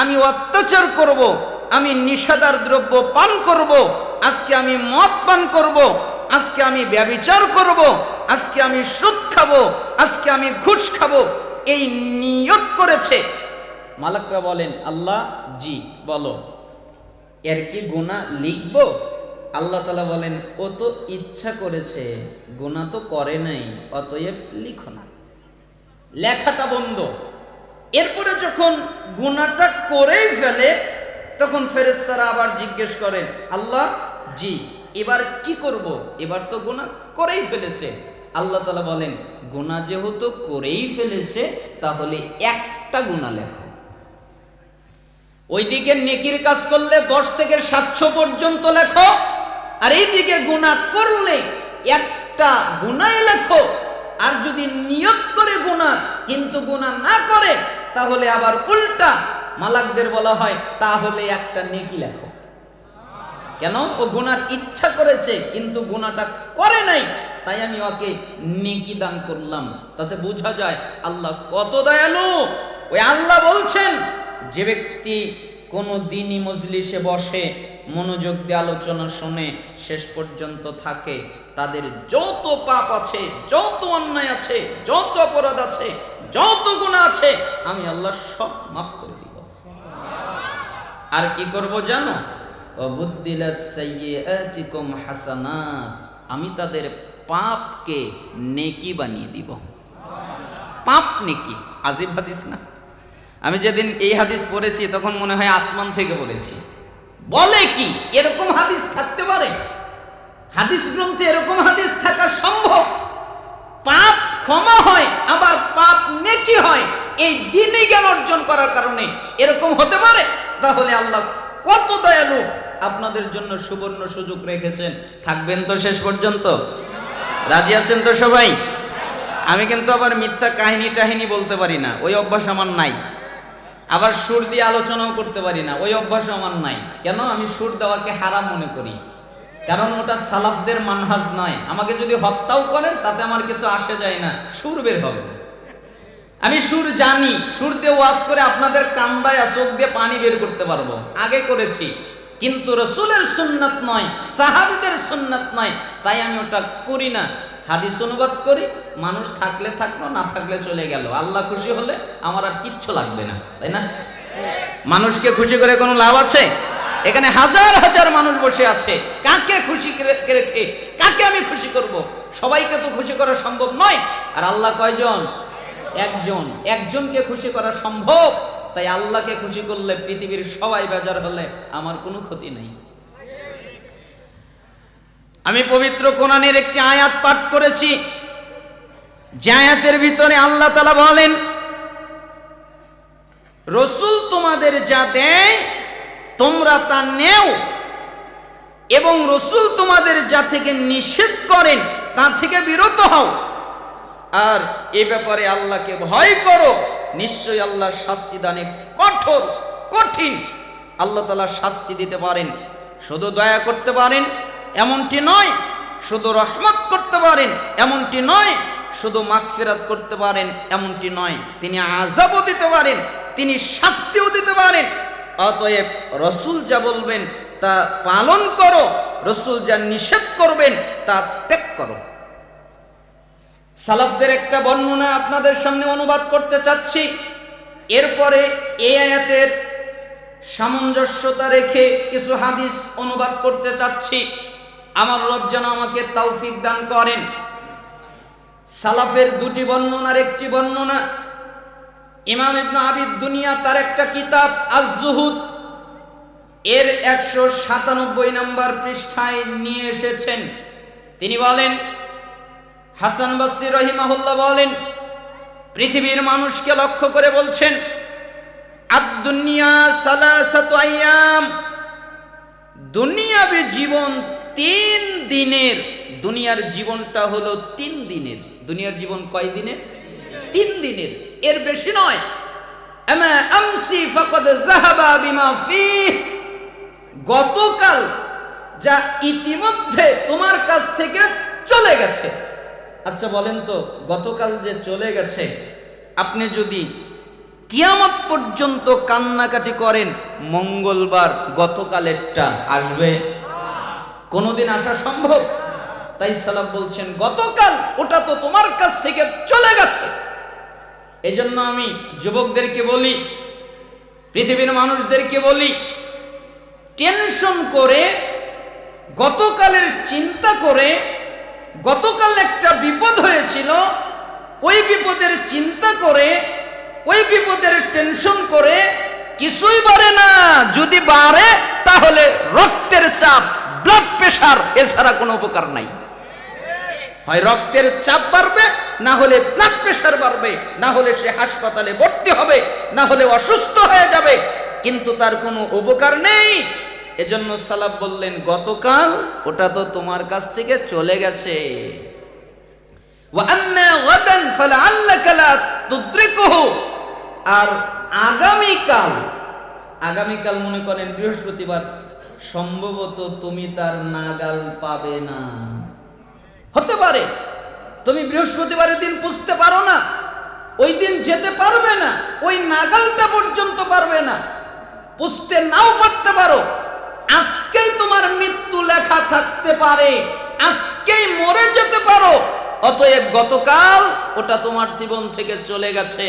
আমি অত্যাচার করব, আমি নিষাদার দ্রব্য পান করব, আজকে আমি মদ পান করব, আজকে আমি ব্যবিচার করব, আজকে আমি সুদ খাব, আজকে আমি ঘুষ খাব, এই নিয়ত করেছে। মালাকরা বলেন, আল্লাহ, জি, বলো। এর কি গুণা লিখব? আল্লাহ তালা বলেন, ও তো ইচ্ছা করেছে গুণা তো করে নাই, অতএব লিখো না। লেখাটা বন্ধ। এরপরে যখন গুণাটা করেই ফেলে, তখন ফেরেস্তারা আবার জিজ্ঞেস করেন, আল্লাহ, জি, এবার কি করব? এবার তো গুণা করেই ফেলেছে। আল্লাহ তালা বলেন গুণা যেহেতু করেই ফেলেছে, তাহলে একটা গুণা লেখো। ওইদিকে নেকির কাজ করলে দশ থেকে সাতশো পর্যন্ত লেখো, আর এইদিকে গুণা করলে একটা গুণাই লেখো। আর যদি নিয়ত করে গুণা কিন্তু গুণা না করে তাহলে আবার উল্টা মালাকদের বলা হয়, তাহলে একটা নেকি লেখো। কেন? ও গুনার ইচ্ছা করেছে, কিন্তু গুনাটা করে নাই। তাই আমি ওকে নেকি দান করলাম। তাতে বোঝা যায়, আল্লাহ কত দয়ালু। ওই আল্লাহ বলছেন, যে ব্যক্তি কোনো দিনই মজলিসে বসে মনোযোগ দিয়ে আলোচনা শুনে শেষ পর্যন্ত থাকে। তাদের যত পাপ আছে যত অন্যায় আছে যত অপরাধ আছে যত গুণা আছে আমি আল্লাহ সব মাফ করে দিব। আর কি করব জানো? হাসানাত। আমি তাদের পাপকে নেকি বানিয়ে দিব। পাপ নেকি? আজিব হাদিস না? আমি যেদিন এই হাদিস পড়েছি, তখন মনে হয় আসমান থেকে পড়েছি। বলে কি? এরকম হাদিস থাকতে পারে? হাদিস গ্রন্থে এরকম হাদিস থাকা সম্ভব? পাপ ক্ষমা হয়, আবার পাপ নেকি হয়, এই দিনই জ্ঞান অর্জন করার কারণে এরকম হতে পারে? তাহলে আল্লাহ কত দয়ালু আপনাদের জন্য সুবর্ণ সুযোগ রেখেছেন। থাকবেন তো শেষ পর্যন্ত? রাজি আছেন তো সবাই? আমি কিন্তু আবার মিথ্যা কাহিনী টাহিনী বলতে পারি না, ওই অভ্যাস আমার নাই। আবার সুর দিয়ে আলোচনাও করতে পারি না, ওই অভ্যাস আমার নাই। কেন? আমি সুর দেওয়াকে হারাম মনে করি। কারণ ওটা সালাফদের মানহাজ নয়। আমাকে যদি হত্যাও করেন, তাতে আমার কিছু আসে যায় না, সুর বের হবে আমি সুর জানি, সুর দিয়ে ওয়াজ করে আপনাদের কান্দায়, চোখ দিয়ে পানি বের করতে পারব। আগে করেছি। কিন্তু রসুলের সুন্নাত নয়, সাহাবিদের সুন্নাত নয়, তাই আমি ওটা করি না। হাদিস অনুবাদ করি, মানুষ থাকলে থাকল, না থাকলে চলে গেল। আল্লাহ খুশি হলে আমার আর কিচ্ছু লাগবে না, তাই না? মানুষকে খুশি করে কোনো লাভ আছে? এখানে হাজার হাজার মানুষ বসে আছে। কাকে খুশি রেখে, কাকে আমি খুশি করব? সবাইকে তো খুশি করা সম্ভব নয়। আর আল্লাহ কয়জন? একজন। একজনকে খুশি করা সম্ভব? তাই আল্লাহকে খুশি করলে পৃথিবীর সবাই বেজার হলে আমার কোনো ক্ষতি নেই। আমি পবিত্র কোরআনের একটি আয়াত পাঠ করেছি। যে আয়াতের ভিতরে আল্লাহ তালা বলেন, রসুল তোমাদের যা দেয়, তোমরা তা নেও এবং রসুল তোমাদের যা থেকে নিষেধ করেন, তা থেকে বিরত হও। আর এ ব্যাপারে আল্লাহকে ভয় করো। নিশ্চয়ই আল্লাহর শাস্তি দানে কঠোর, কঠিন। আল্লাহ তালা শাস্তি দিতে পারেন। শুধু দয়া করতে পারেন এমনটি নয়, শুধু রহমত করতে পারেন, এমনটি নয়, শুধু মাগফিরাত করতে পারেন, এমনটি নয়। তিনি আজাবও দিতে পারেন, তিনি শাস্তিও দিতে পারেন। অতএব রসুল যা বলবেন, তা পালন করো। রসুল যা নিষেধ করবেন, তা ত্যাগ করো। সালাফদের একটা বর্ণনা আপনাদের সামনে অনুবাদ করতে চাচ্ছি। এরপরে এই আয়াতের সামঞ্জস্যতা রেখে কিছু হাদিস অনুবাদ করতে চাচ্ছি। আমার রব যেন আমাকে তৌফিক দান করেন। সালাফের দুটি বর্ণনার একটি বর্ণনা। ইমাম ইবনু আবিদ দুনিয়া তার একটা কিতাব, আজ-জুহুদ। এর একশো সাতানব্বই নম্বর পৃষ্ঠায় নিয়ে এসেছেন। তিনি বলেন, হাসান বস্তি রহিমাহুল্লাহ বলেন, পৃথিবীর মানুষকে লক্ষ্য করে বলছেন, আদ-দুনিয়া সালাসাতু আইয়াম দুনিয়াবি জীবন তিন দিনের দুনিয়ার জীবনটা হলো তিন দিনের। দুনিয়ার জীবন কয় দিনের? তিন দিনের। এর বেশি নয়। গতকাল যা ইতিমধ্যে তোমার কাছ থেকে চলে গেছে। আচ্ছা বলেন তো, গতকাল যে চলে গেছে, আপনি যদি কিয়ামত পর্যন্ত কান্নাকাটি করেন, মঙ্গলবার গতকালেরটা আসবে। কোনোদিন আসা সম্ভব? তাই সালাম বলছেন, গতকাল ওটা তো তোমার কাছ থেকে চলে গেছে। এজন্য আমি যুবকদেরকে বলি, পৃথিবীর মানুষদেরকে বলি, টেনশন করে, গতকালের চিন্তা করে, গতকাল একটা বিপদ হয়েছিল, ওই বিপদের চিন্তা করে, ওই বিপদের টেনশন করে, কিছুই বাড়ে না। যদি বাড়ে, তাহলে রক্তের চাপ ব্লাড প্রেশার এছাড়া কোনো উপকার নাই। হয় রক্তের চাপ বাড়বে, না হলে ব্লাড প্রেশার বাড়বে, না হলে সে হাসপাতালে ভর্তি হবে, না হলে অসুস্থ হয়ে যাবে, কিন্তু তার কোনো উপকার নেই। এজন্য সালাব বললেন, গতকাল ওটা তো তোমার কাছ থেকে চলে গেছে। আর আগামীকাল আগামীকাল মনে করেন বৃহস্পতিবার সম্ভবত তুমি তার নাগাল পাবে না। হতে পারে, তুমি বৃহস্পতিবারের দিন পুষতে পারো না, ওই দিন যেতে পারবে না, ওই নাগালটা পর্যন্ত পারবে না। পুষতে নাও পারতে পারো, আজকেই তোমার মৃত্যু লেখা থাকতে পারে, আজকেই মরে যেতে পারো। অতএব গতকাল ওটা তোমার জীবন থেকে চলে গেছে,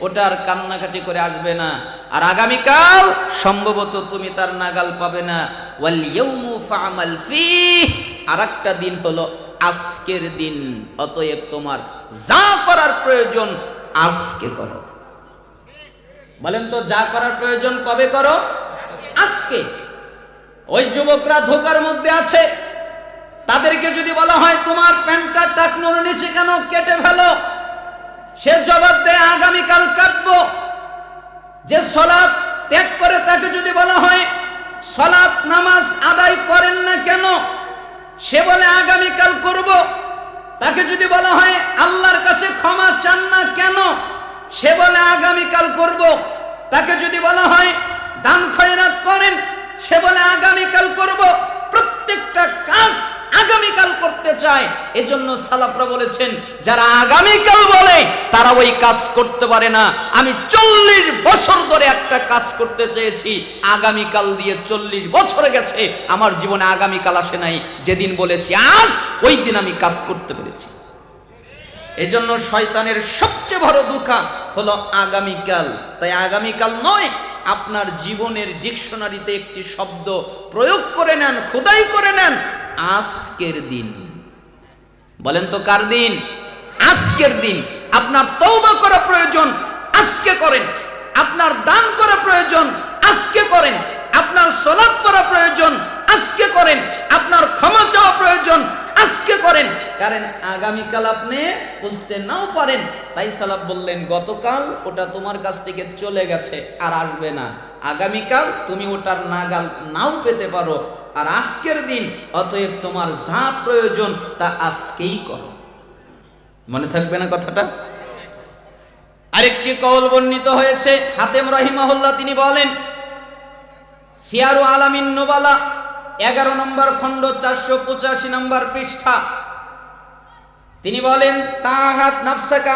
ওটা আর কান্নাকাটি করে আসবে না। আর আগামীকাল সম্ভবত তুমি তার নাগাল পাবে না। ওয়াল ইয়াউমু ফামাল ফিহ আর একটা দিন হলো আজকের দিন। অতএব তোমার যা করার প্রয়োজন আজকে করো। বলেন তো, যা করার প্রয়োজন কবে করো? আজকে। ওই যুবকরা ধোকার মধ্যে আছে। তাদেরকে যদি বলা হয়, তোমার প্যান্টটা টাকনোর নিচে কেন কেটে ফেলো? সে জবাব দেয়, আগামীকাল কাটবো। যে সলাপ ত্যাগ করে তাকে যদি বলা হয়, সলাপ নামাজ আদায় করেন না কেন? সে বলে, আগামীকাল করব। তাকে যদি বলা হয়, আল্লাহর কাছে ক্ষমা চান না কেন? সে বলে, আগামীকাল করব। তাকে যদি বলা হয়, দান খয়রাত করেন? সে বলে, আগামীকাল করব। প্রত্যেকটা চায় এজন্য সালাফরা বলেছেন, যারা আগামীকাল বলে, তারা ওই কাজ করতে পারে না। আমি চল্লিশ বছর ধরে একটা কাজ করতে চেয়েছি, আগামীকাল দিয়ে চল্লিশ বছর গেছে, আমার জীবনে আগামীকাল আসে নাই। যেদিন বলেছি, আজ ওই দিন আমি কাজ করতে পেরেছি। এজন্য শয়তানের সবচেয়ে বড় দুঃখা হলো আগামীকাল। তাই আগামীকাল নয়, আপনার জীবনের ডিকশনারিতে একটি শব্দ প্রয়োগ করে নেন, খোদাই করে নেন, আজকের দিন। বলেন তো কার দিন? আজকের দিন। আপনার তৌবা করা প্রয়োজন, আজকে করেন। আপনার দান করা প্রয়োজন, আজকে করেন। আপনার সলাপ করা প্রয়োজন, আজকে করেন। আপনার ক্ষমা চাওয়া প্রয়োজন, আজকে করেন। কারণ আগামীকাল আপনি বুঝতে নাও পারেন। তাই সালাব বললেন, গতকাল ওটা তোমার কাছ থেকে চলে গেছে আর আসবে না। আগামীকাল তুমি ওটার নাগাল নাও পেতে পারো, আর আজকের দিন অতএব তোমার যা প্রয়োজন তা আজকেই করো। মনে থাকবে না কথাটা? আরেকটি কৌল বর্ণিত হয়েছে, হাতেম রহিমাহুল্লাহ, তিনি বলেন, সিয়ারু আলামিন নোবালা, এগারো নম্বর খণ্ড, চারশো পঁচাশি নম্বর পৃষ্ঠা। তিনি বলেন, তাহাত নাফসাকা